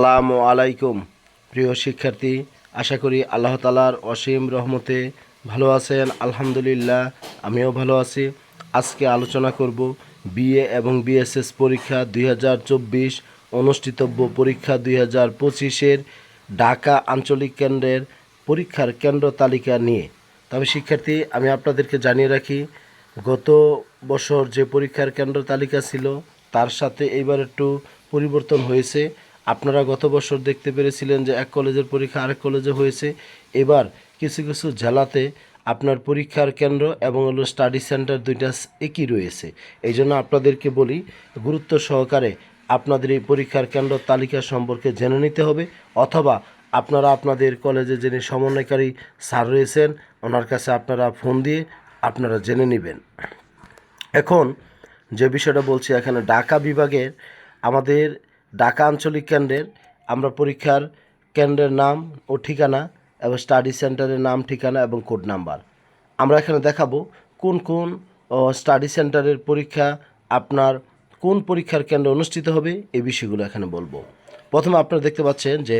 আসসালামু আলাইকুম। প্রিয় শিক্ষার্থী, আশা করি আল্লাহ তালার অসীম রহমতে ভালো আছেন। আলহামদুলিল্লাহ, আমিও ভালো আছি। আজকে আলোচনা করব বিএ এবং বিএসএস পরীক্ষা দুই হাজার চব্বিশ, অনুষ্ঠিতব্য পরীক্ষা দুই হাজার পঁচিশের ঢাকা আঞ্চলিক কেন্দ্রের পরীক্ষার কেন্দ্র তালিকা নিয়ে। তবে শিক্ষার্থী, আমি আপনাদেরকে জানিয়ে রাখি, গত বছর যে পরীক্ষার কেন্দ্র তালিকা ছিল, তার সাথে এইবার একটু পরিবর্তন হয়েছে। আপনারা গত বছর দেখতে পেরেছিলেন যে এক কলেজের পরীক্ষা আরেক কলেজে হয়েছে। এবার কিছু কিছু জেলাতে আপনার পরীক্ষার কেন্দ্র এবং হলো স্টাডি সেন্টার দুইটা একই রয়েছে। এই জন্য আপনাদেরকে বলি, গুরুত্ব সহকারে আপনাদের এই পরীক্ষার কেন্দ্র তালিকা সম্পর্কে জেনে নিতে হবে অথবা আপনারা আপনাদের কলেজে যিনি সমন্বয়কারী স্যার রয়েছেন, ওনার কাছে আপনারা ফোন দিয়ে আপনারা জেনে নেবেন। এখন যে বিষয়টা বলছি, এখানে ঢাকা বিভাগের আমাদের ঢাকা আঞ্চলিক কেন্দ্রের, আমরা পরীক্ষার কেন্দ্রের নাম ও ঠিকানা এবং স্টাডি সেন্টারের নাম, ঠিকানা এবং কোড নাম্বার। আমরা এখানে দেখাবো কোন কোন স্টাডি সেন্টারের পরীক্ষা আপনার কোন পরীক্ষার কেন্দ্র অনুষ্ঠিত হবে, এই বিষয়গুলো এখানে বলব। প্রথমে আপনারা দেখতে পাচ্ছেন যে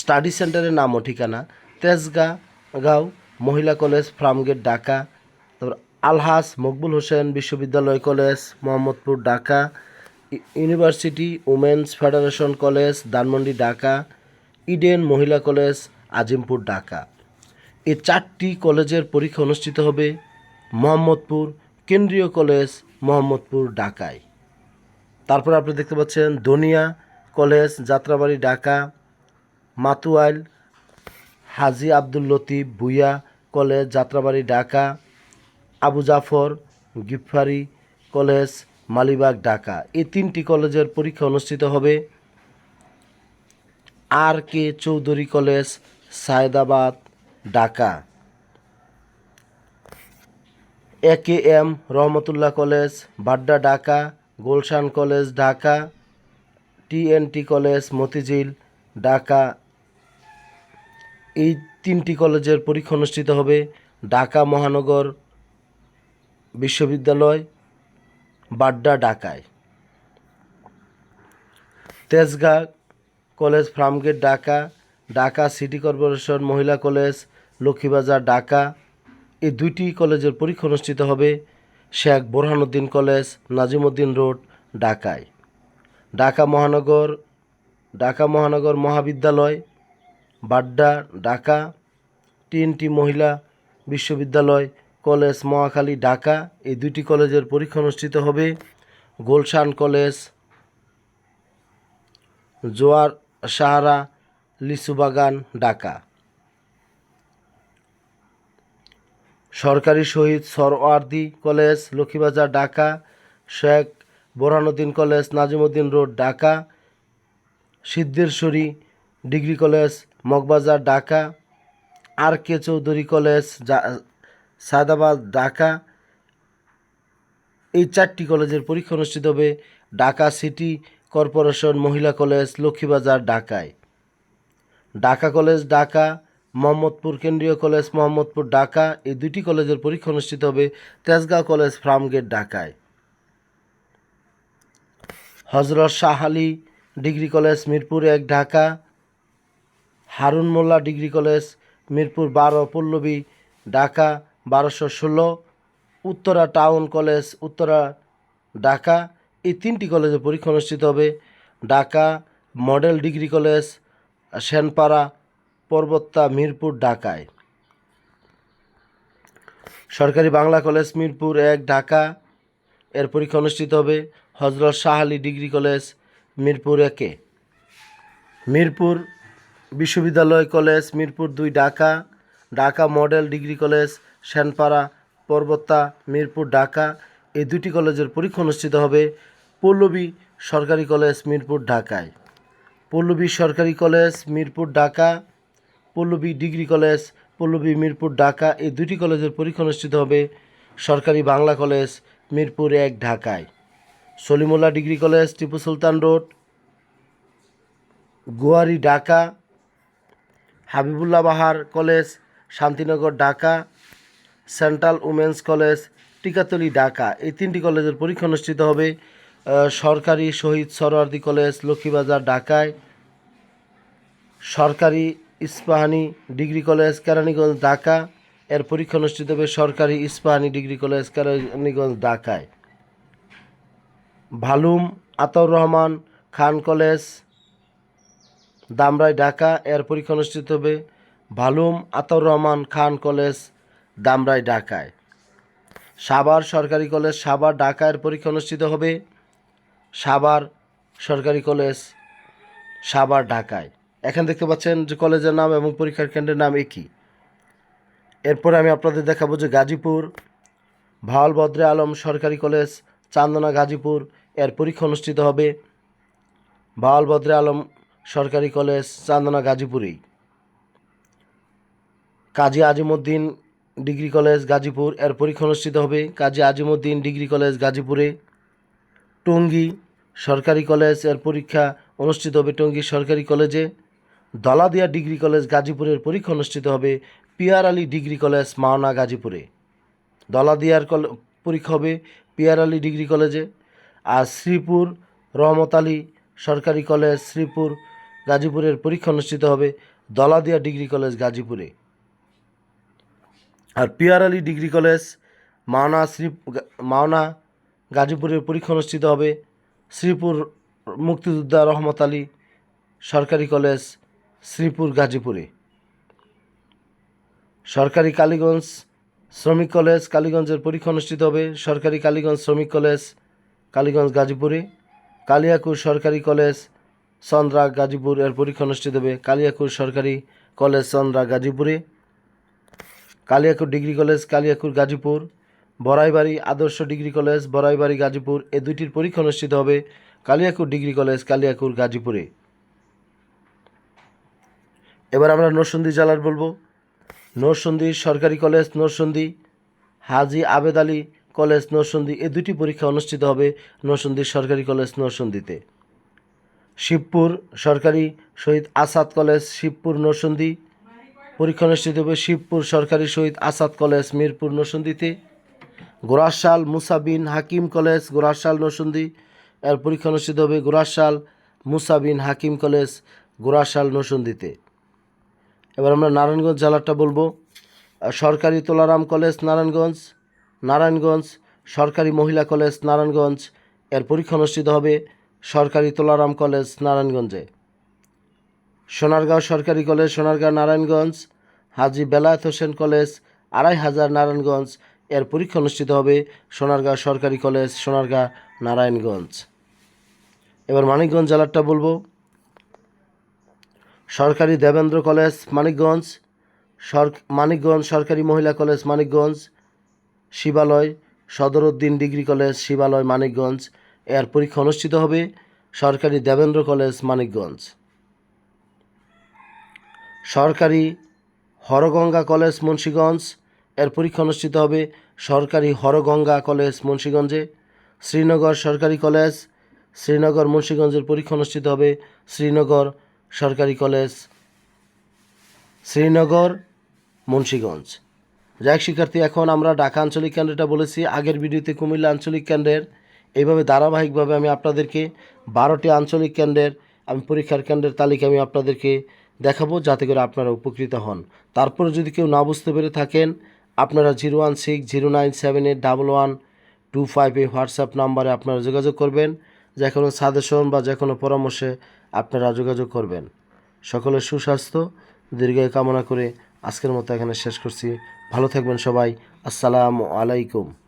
স্টাডি সেন্টারের নাম ও ঠিকানা তেজগাঁ গাঁও মহিলা কলেজ, ফার্মগেট, ঢাকা। তারপর আলহাস মকবুল হোসেন বিশ্ববিদ্যালয় college, Mohammadpur, Dhaka. University women's federation college, Dhanmondi, Dhaka, Eden মহিলা কলেজ, আজিমপুর, ঢাকা। এ চারটি কলেজের পরীক্ষা অনুষ্ঠিত হবে মোহাম্মদপুর, কেন্দ্রীয় কলেজ মোহাম্মদপুর, ঢাকায়। তারপর আপনি দেখতে পাচ্ছেন Donia college, Jatrabari, Dhaka, Matuail, Haji Abdul Latif Bhuiyan college, Jatrabari, Dhaka, Abu Zafar Gifari college Malibagh, Dhaka. এই তিনটি কলেজের পরীক্ষা অনুষ্ঠিত হবে R K Chowdhury college, Sayedabad, Dhaka. A K M Rahmatullah college, Badda, Dhaka. Gulshan college, Dhaka. TNT college, Motijheel, Dhaka. এই তিনটি কলেজের পরীক্ষা অনুষ্ঠিত হবে ঢাকা মহানগর বিশ্ববিদ্যালয় বাড্ডা ঢাকায়। Tejgaon college Farmgate Dhaka Dhaka city corporation মহিলা কলেজ, লক্ষ্মীবাজার ঢাকা। এই দুইটি কলেজের পরীক্ষা অনুষ্ঠিত হবে শেখ বোরহানুদ্দিন কলেজ, নাজিমুদ্দিন রোড, ঢাকায়। ঢাকা মহানগর ঢাকা মহানগর মহাবিদ্যালয়, বাড্ডা, ঢাকা। টিএনটি মহিলা বিশ্ববিদ্যালয় কলেজ মহাখালী ঢাকা, এই দুটি কলেজের পরীক্ষা অনুষ্ঠিত হবে। গোলশান কলেজ, জোয়ার সাহারা, লিচুবাগান, ঢাকা। সরকারি Shahid Suhrawardy college, Lakshmibazar, Dhaka. Sheikh Borhanuddin college, Nazimuddin road, Dhaka. Siddheswari degree college, Moghbazar, Dhaka. আর কে চৌধুরী কলেজ সায়দাবাদ ঢাকা। এই চারটি কলেজের পরীক্ষা অনুষ্ঠিত হবে ঢাকা সিটি কর্পোরেশন মহিলা কলেজ, লক্ষ্মীবাজার, ঢাকায়। ঢাকা কলেজ, ঢাকা। মোহাম্মদপুর কেন্দ্রীয় কলেজ, মোহাম্মদপুর, ঢাকা। এই দুটি কলেজের পরীক্ষা অনুষ্ঠিত হবে তেজগাঁও কলেজ, ফার্মগেট, ঢাকায়। হজরত শাহ আলী ডিগ্রি কলেজ, মিরপুর এক, ঢাকা। হারুন মোল্লা ডিগ্রি কলেজ, মিরপুর বারো, পল্লবী, ঢাকা। বারোশো ষোলো, উত্তরা টাউন কলেজ, উত্তরা, ঢাকা। এই তিনটি কলেজে পরীক্ষা অনুষ্ঠিত হবে। Dhaka model degree college, Senpara, Parbatta, Mirpur, ঢাকায়। সরকারি বাংলা কলেজ, মিরপুর এক, ঢাকা। এর পরীক্ষা অনুষ্ঠিত হবে হজরত শাহ আলী ডিগ্রি কলেজ, মিরপুর একে। মিরপুর বিশ্ববিদ্যালয় কলেজ, মিরপুর দুই, Dhaka. Dhaka model degree college Senpara Parbatta Mirpur, Dhaka এই দুটি কলেজের পরীক্ষা অনুষ্ঠিত হবে পল্লবী সরকারি কলেজ মিরপুর, ঢাকায়। পল্লবী সরকারি college Mirpur, Dhaka. Pallabi degree college Pallabi Mirpur, Dhaka এই দুটি কলেজের পরীক্ষা অনুষ্ঠিত হবে সরকারি বাংলা কলেজ মিরপুর এক, ঢাকায়। Salimullah degree college Tipu Sultan road. গুয়ারি, Dhaka. Habibullah Bahar college Shantinagar, Dhaka. Central women's college, Tikatuli, Dhaka. এই তিনটি কলেজের পরীক্ষা অনুষ্ঠিত হবে সরকারি শহীদ সরোয়ার্দী কলেজ, লক্ষ্মীবাজার, ঢাকায়। সরকারি ইস্পাহানি ডিগ্রি কলেজ, কেরানীগঞ্জ, ঢাকা। এর পরীক্ষা অনুষ্ঠিত হবে সরকারি ইস্পাহানি ডিগ্রি কলেজ, কেরানীগঞ্জ, ঢাকায়। ভালুম আতাউর রহমান খান কলেজ, দামরাই, ঢাকা। এর পরীক্ষা অনুষ্ঠিত হবে ভালুম আতাউর রহমান খান কলেজ দামরাই ঢাকায়। সাভার সরকারি কলেজ সাভার ঢাকা এর পরীক্ষা অনুষ্ঠিত হবে। সাভার সরকারি কলেজ সাভার ঢাকায়। এখানে দেখতে পাচ্ছেন যে কলেজের নাম এবং পরীক্ষার কেন্দ্রের নাম একই। এরপরে আমি আপনাদের দেখাবো যে গাজীপুর ভাওয়াল বদ্রে আলম সরকারি কলেজ, চান্দনা গাজীপুর এর পরীক্ষা অনুষ্ঠিত হবে। ভাওয়াল বদ্রে আলম সরকারি college, Chandna গাজীপুরেই। Kazi Azimuddin degree college Gazipur. এর পরীক্ষা অনুষ্ঠিত হবে কাজী আজিমুদ্দিন ডিগ্রি কলেজ গাজীপুরে। টঙ্গী সরকারি কলেজের পরীক্ষা অনুষ্ঠিত হবে টঙ্গী সরকারি কলেজে। দলাদিয়া ডিগ্রি কলেজ গাজীপুরের পরীক্ষা অনুষ্ঠিত হবে peer Ali degree college Mawna গাজীপুরে। দলাদিয়ার কল পরীক্ষা হবে পিয়ার আলী ডিগ্রি কলেজে। আর শ্রীপুর রহমত আলী সরকারি কলেজ শ্রীপুর গাজীপুরের পরীক্ষা অনুষ্ঠিত হবে দলাদিয়া ডিগ্রি কলেজ গাজীপুরে। আর peer Ali degree college, Mawna Shri, Mawna গাজীপুরের পরীক্ষা অনুষ্ঠিত হবে। শ্রীপুর মুক্তিযোদ্ধা রহমত আলী সরকারি কলেজ, শ্রীপুর গাজীপুরে। সরকারি কালীগঞ্জ শ্রমিক কলেজ, কালীগঞ্জের পরীক্ষা অনুষ্ঠিত হবে। সরকারি কালীগঞ্জ শ্রমিক কলেজ, কালীগঞ্জ গাজীপুরে। কালিয়াকুর সরকারি কলেজ, চন্দ্রা গাজীপুর এর পরীক্ষা অনুষ্ঠিত হবে। কালিয়াকুর সরকারি কলেজ, চন্দ্রা গাজীপুরে। Kaliakoir degree college Kaliakoir Gazipur, Baraibari Adarsha degree college, Baraibari Gazipur, এ দুইটির পরীক্ষা অনুষ্ঠিত হবে কালিয়াকুর ডিগ্রি কলেজ কালিয়াকুর গাজীপুরে। এবার আমরা নরসন্দী জেলার বলব। নরসন্দী সরকারি কলেজ নরসন্দী হাজি আবেদ আলী কলেজ নরসন্দী এ দুটি পরীক্ষা অনুষ্ঠিত হবে নরসন্দী সরকারি কলেজ নরসন্দীতে শিবপুর সরকারি শহীদ আসাদ কলেজ, শিবপুর নরসন্দী পরীক্ষা অনুষ্ঠিত হবে শিবপুর সরকারি শহীদ আসাদ কলেজ, মিরপুর নরসন্দীতে গোরাশাল, মুসাবিন হাকিম কলেজ, গোরাশাল নরসন্দী এর পরীক্ষা অনুষ্ঠিত হবে গোরাশাল, মুসাবিন হাকিম কলেজ, গোরাশাল নরসন্দীতে এবার আমরা নারায়ণগঞ্জ জেলাটা বলব। সরকারি তোলারাম কলেজ, নারায়ণগঞ্জ। নারায়ণগঞ্জ সরকারি মহিলা কলেজ, নারায়ণগঞ্জ। এর পরীক্ষা অনুষ্ঠিত হবে সরকারি তোলারাম কলেজ, নারায়ণগঞ্জে। সোনারগাঁও সরকারি college, Sonargaon Narayanganj, Haji Belayet Hossain college, Araihazar Narayanganj. এর পরীক্ষা অনুষ্ঠিত হবে সোনারগাঁও সরকারি কলেজ সোনারগাঁ নারায়ণগঞ্জ। এবার মানিকগঞ্জ জেলারটা বলব। সরকারি দেবেন্দ্র কলেজ, মানিকগঞ্জ। সর মানিকগঞ্জ সরকারি মহিলা college, Manikganj. Shibalaya, Sadaruddin degree college, Shibalaya, Manikganj. এর পরীক্ষা অনুষ্ঠিত হবে সরকারি দেবেন্দ্র কলেজ, মানিকগঞ্জ। সরকারি হরগঙ্গা কলেজ মুন্সীগঞ্জ। এর পরীক্ষা অনুষ্ঠিত হবে সরকারি হরগঙ্গা কলেজ মুন্সীগঞ্জে। শ্রীনগর সরকারি কলেজ, শ্রীনগর মুন্সীগঞ্জের পরীক্ষা অনুষ্ঠিত হবে শ্রীনগর সরকারি কলেজ, শ্রীনগর মুন্সীগঞ্জ। যাই শিক্ষার্থী, এখন আমরা ঢাকা আঞ্চলিক কেন্দ্রটা বলেছি। আগের ভিডিওতে কুমিল্লা আঞ্চলিক কেন্দ্রের। এইভাবে ধারাবাহিকভাবে আমি আপনাদেরকে বারোটি আঞ্চলিক কেন্দ্রের আমি পরীক্ষার কেন্দ্রের তালিকা আমি আপনাদেরকে দেখাবো যাতে করে আপনারা উপকৃত হন। তারপরে যদি কেউ না বুঝতে পেরে থাকেন, আপনারা zero one six zero nine seven eight double one two five এই হোয়াটসঅ্যাপ নাম্বারে আপনারা যোগাযোগ করবেন। যে কোনো সাজেশন বা যে কোনো পরামর্শে আপনারা যোগাযোগ করবেন। সকলের সুস্বাস্থ্য, দীর্ঘায়ু কামনা করে আজকের মতো এখানে শেষ করছি। ভালো থাকবেন সবাই। আসসালামু আলাইকুম।